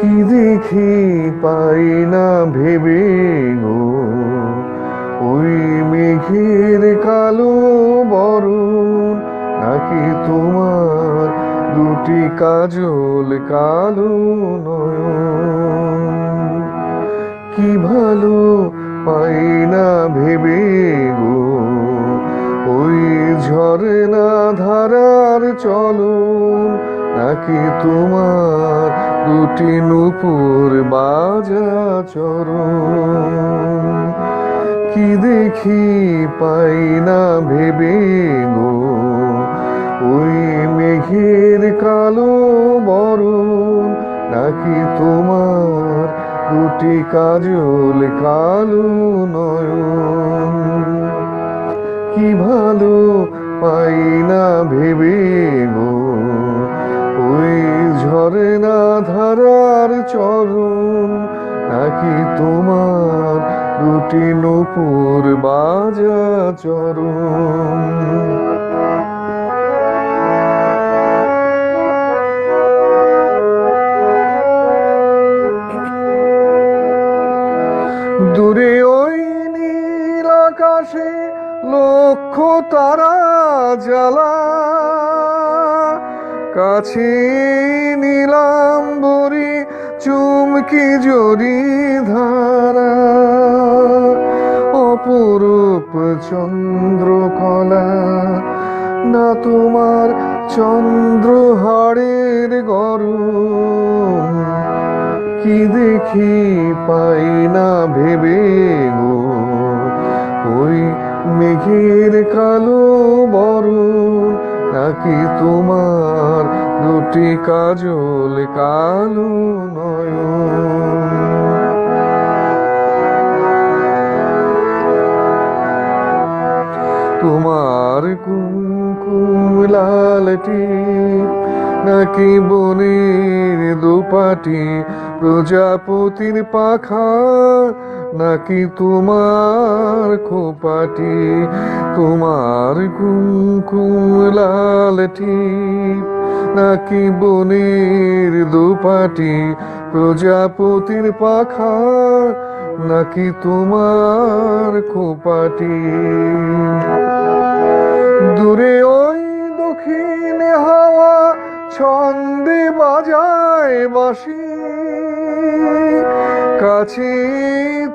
কি দেখি পাই না ভেবে গো। ওই মেঘের কালো বরণ, নাকি তোমার দুটি কাজল কালো নয়ন? কি ভালো পাই না ভেবে গো। ওই ঝরনা ধারার চলন নাকি তোমার দুটি নুপুর বাজা চরণ। কি দেখি পাই না ভেবে গো, ওই মেঘের কালো বরণ। নাকি তোমার দুটি কাজল কালো নয়ন? কি ভালো পাই না ভেবে গো ওই ঝরনা ধারার চরণ, নাকি তোমার দুটি নপুর বাজা চরণ? দূরে ওই নীল আকাশে লক্ষ তারা জ্বালা। কাছে নিলাম বরি চুমকি জড়ি ধারা। অপরূপ চন্দ্রকলা, না তোমার চন্দ্রহাড়ের গরম। কি দেখি পাই না ভেবে গো, ওই মেঘের কালো নাকি তোমার দুটি কাজল কালো নয়ন। তোমার কুমকুম লালটি নাকি বনের দুপাটি প্রজাপতির পাখা নাকি তোমার খোপাটি তোমার কুমকুম লালটি নাকি বনের দুপাটি প্রজাপতির পাখা নাকি তোমার খোপাটি? ছন্দে বাজায় বাঁশি। কাছে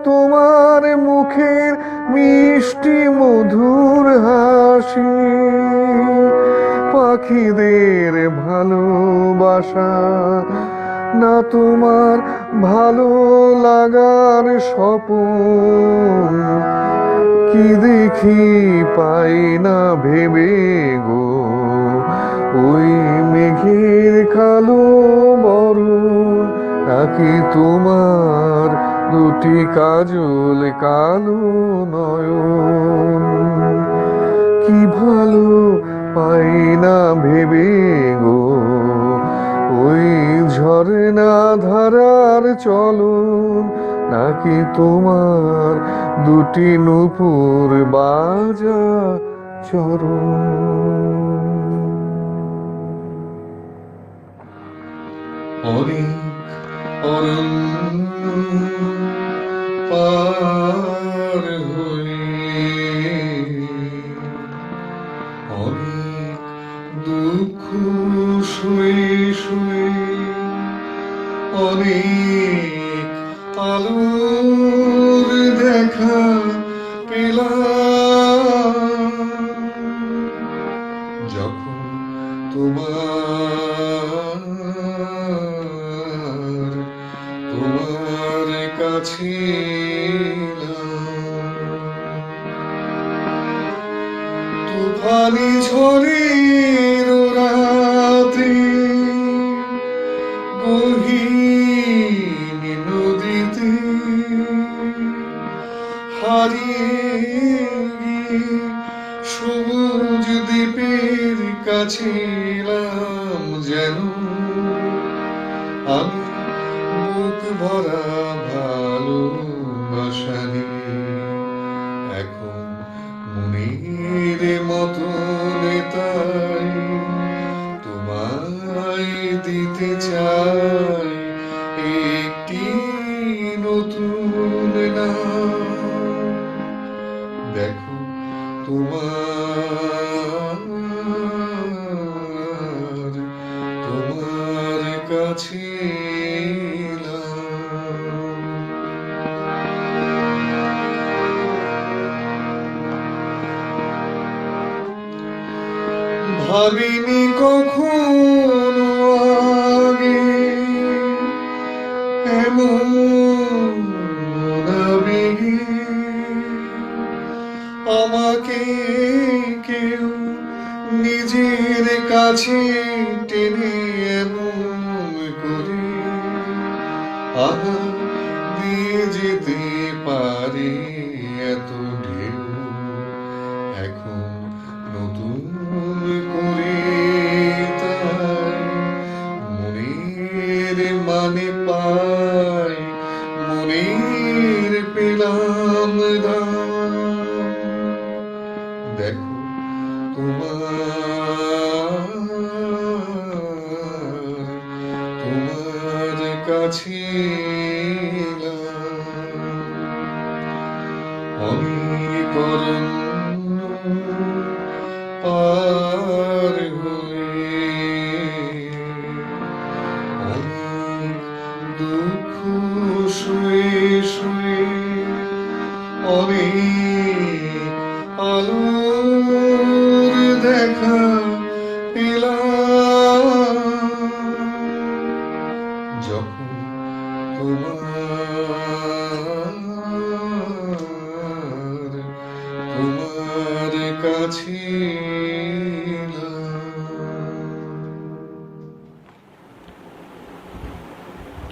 তোমার মুখের মিষ্টি মধুর হাসি। পাখিদের ভালোবাসা না তোমার ভালো লাগার স্বপন? কি দেখি পাই না ভেবে গো? ওই মেঘের কালো বরণ নাকি তোমার দুটি কাজল কালো নয়ন। কি ভালো পাই না ভেবে গো, ওই ঝরনা ধারার চলন, নাকি তোমার দুটি নুপুর বাজা চরণ? অনেক অরণ্য পার হয়ে অনেক দুঃখ শুয়ে শুয়ে অনেক আলোর দেখা তুফানি ঝড়ের রাতে গহীন নদীতে হারিয়ে সবুজ কাছে যেন আমি বুক ভরা দিতে চাই একটি নতুন দেখো তোমার তোমার কাছে। ভাবিনি কখনো কেউ নিজের কাছে টেনে এমন করে আহা, দিয়ে যেতে পারে এত ঢেউ। এখন নতুন করে তাই মনের মানে পাই মনের পেলাম। অনেক অরণ্য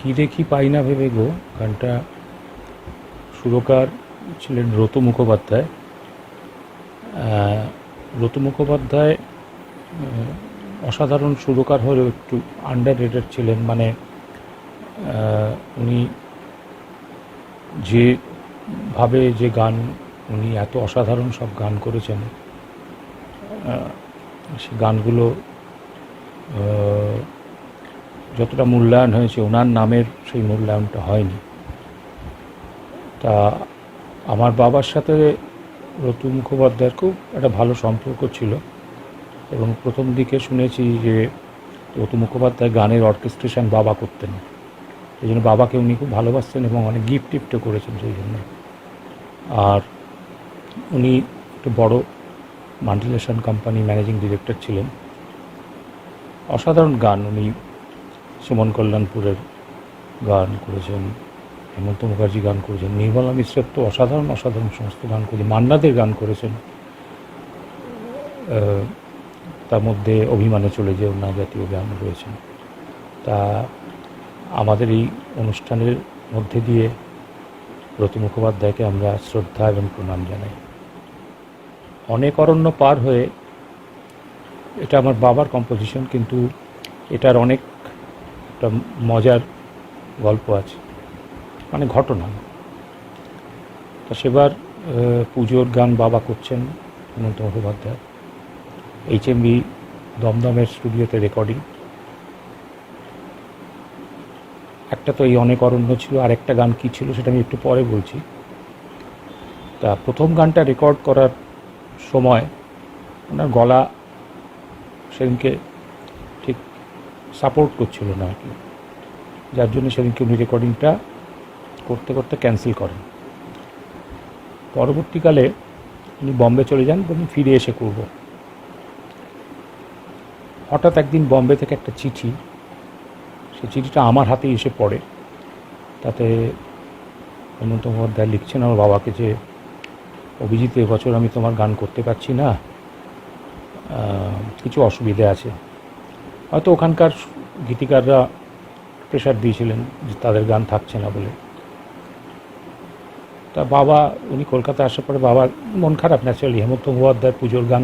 কি দেখি পাই না ভেবে গো? গানটা সুরকার ছিলেন রত মুখোপাধ্যায়। আহ, রত মুখোপাধ্যায় অসাধারণ সুরকার হলেও একটু আন্ডার রেটেড ছিলেন। মানে উনি যে ভাবে যে গান উনি এত অসাধারণ সব গান করেছেন। সে গানগুলো যতটা মূল্যায়ন হয়েছে, ওনার নামের সেই মূল্যায়নটা হয়নি। তা আমার বাবার সাথে রতু মুখোপাধ্যায়ের খুব একটা ভালো সম্পর্ক ছিল এবং প্রথম দিকে শুনেছি যে রতু মুখোপাধ্যায় গানের অর্কেস্ট্রেশন বাবা করতেন। সেই জন্য বাবাকে উনি খুব ভালোবাসতেন এবং অনেক গিফট টিফটও করেছেন সেই জন্য। আর উনি একটু বড় মাল্টিনেশন কোম্পানি ম্যানেজিং ডিরেক্টর ছিলেন। অসাধারণ গান উনি সুমন কল্যাণপুরের গান করেছেন, হেমন্ত মুখার্জি গান করেছেন, নির্মলা মিশ্রের তো অসাধারণ অসাধারণ সমস্ত গান করেছেন, মান্নাদের গান করেছেন। তার মধ্যে অভিমানে চলে যেও না জাতীয় গান রয়েছেন তা আমাদের এই অনুষ্ঠানের মধ্যে দিয়ে রতি মুখোপাধ্যায়কে আমরা শ্রদ্ধা এবং প্রণাম জানাই। অনেক অরণ্য পার হয়ে, এটা আমার বাবার কম্পোজিশন কিন্তু এটার অনেক একটা মজার গল্প আছে মানে ঘটনা। তা সেবার পুজোর গান বাবা করছেন Hemanta Mukhopadhyay. H M V দমদমের স্টুডিওতে রেকর্ডিং। একটা তো এই অনেক অরণ্য ছিল আর একটা গান কী ছিল সেটা আমি একটু পরে বলছি। তা প্রথম গানটা রেকর্ড করার সময় ওনার গলা সেদিনকে সাপোর্ট করছিল না আর কি। যার জন্য সেদিনকে উনি রেকর্ডিংটা করতে করতে ক্যান্সেল করেন। পরবর্তীকালে উনি বম্বে চলে যান বলুন ফিরে এসে করব। হঠাৎ একদিন বম্বে থেকে একটা চিঠি, সেই চিঠিটা আমার হাতে এসে পড়ে। তাতে হেমন্ত মুখোপাধ্যায় লিখছেন, আমার বাবাকে যে অভিজিৎ এবছর আমি তোমার গান করতে পারছি না কিছু অসুবিধে আছে। হয়তো ওখানকার গীতিকাররা প্রেশার দিয়েছিলেন যে তাদের গান থাকছে না বলে। তা বাবা, উনি কলকাতা আসার পরে বাবার মন খারাপ ন্যাচারালি হেমন্ত মুখোপাধ্যায় পুজোর গান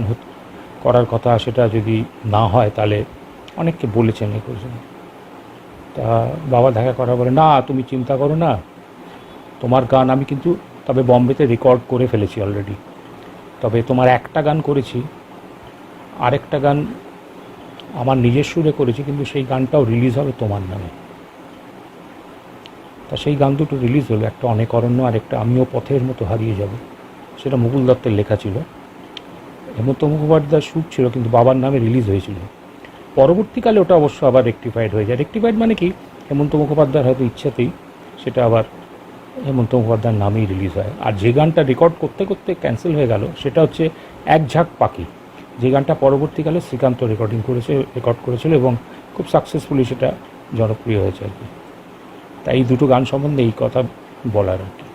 করার কথা সেটা যদি না হয় তাহলে অনেককে বলেছেন এ করেছেন। তা বাবা দেখা করা বলে না, তুমি চিন্তা করো না, তোমার গান আমি কিন্তু তবে বম্বেতে রেকর্ড করে ফেলেছি অলরেডি তবে তোমার একটা গান করেছি, আরেকটা গান আমার নিজের সুরে করেছি, কিন্তু সেই গানটাও রিলিজ হবে তোমার নামে। তা সেই গান দুটো রিলিজ হলো, একটা অনেক অরণ্য আর একটা আমিও পথের মতো হারিয়ে যাব, সেটা মুকুল দত্তের লেখা ছিল। হেমন্ত মুখোপাধ্যায় শ্যুট ছিল, কিন্তু বাবার নামে রিলিজ হয়েছিল। পরবর্তীকালে ওটা অবশ্য আবার রেক্টিফাইড হয়ে যায়। রেক্টিফাইড মানে কি? হেমন্ত মুখোপাধ্যায়ের হয়তো ইচ্ছাতেই সেটা আবার হেমন্ত মুখোপাধ্যায়ের নামেই রিলিজ হয়। আর যে গানটা রেকর্ড করতে করতে ক্যান্সেল হয়ে গেল, সেটা হচ্ছে এক ঝাঁক পাখি। যে গানটা পরবর্তীকালে শ্রীকান্ত রেকর্ডিং করেছে, রেকর্ড করেছিল এবং খুব সাকসেসফুলি সেটা জনপ্রিয় হয়েছে আর কি। তাই এই দুটো গান সম্বন্ধে এই কথা বলার আর কি।